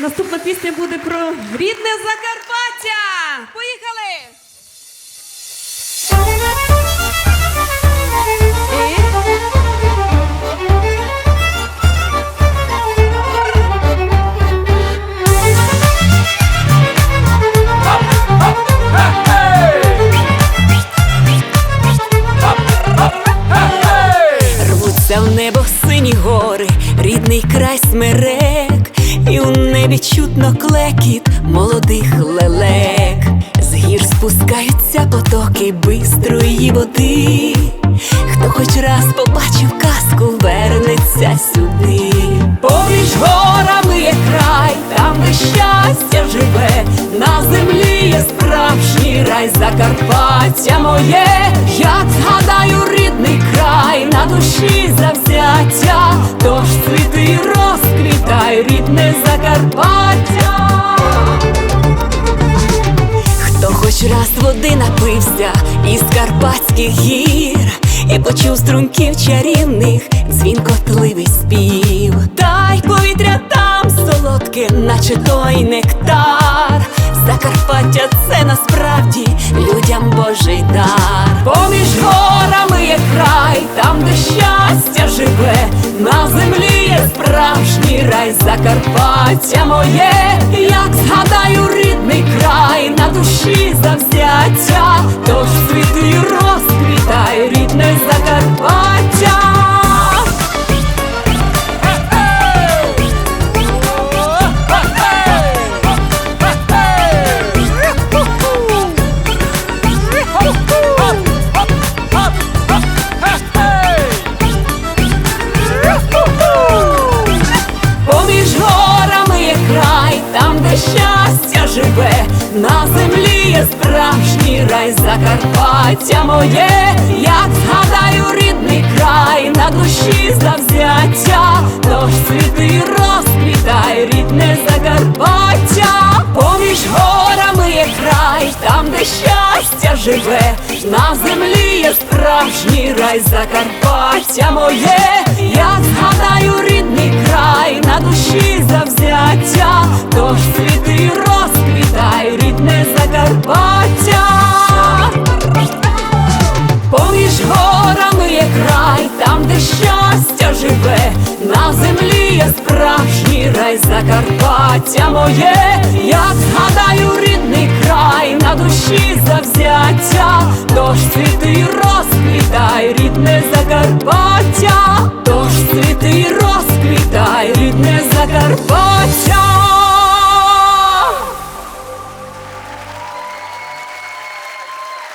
Наступна пісня буде про рідне Закарпаття. Поїхали! Рвуться в небо сині гори, рідний край смерек, і у небі чутно клекіт молодих лелек. З гір спускаються потоки бистрої води. Хто хоч раз побачив казку, вернеться сюди. Поміж горами є край, там де щастя живе, на землі є справжній рай Закарпаття моє, Закарпаття. Хто хоч раз води напився із карпатських гір і почув струнків чарівних дзвінкотливий спів, та й повітря там солодке, наче той нектар. Закарпаття це насправді людям Божий дар. Поміж горами є край, там, де щастя живе, на землі є Закарпаття моє, як згадаю рідний край, на душі завзяття, тож світи розквітай, рідне Закарпаття. Щастя живе, на землі є справжній рай Закарпаття моє, як згадаю рідний край, на душі завзяття, тож світи розквітай, рідне Закарпаття, поміж горами є край, там, де щастя живе, на землі є справжній рай Закарпаття моє, справжній рай Закарпаття моє, як згадаю рідний край, на душі завзяття, тож цвіти розквітай, рідне Закарпаття, тож цвіти розквітай, рідне Закарпаття.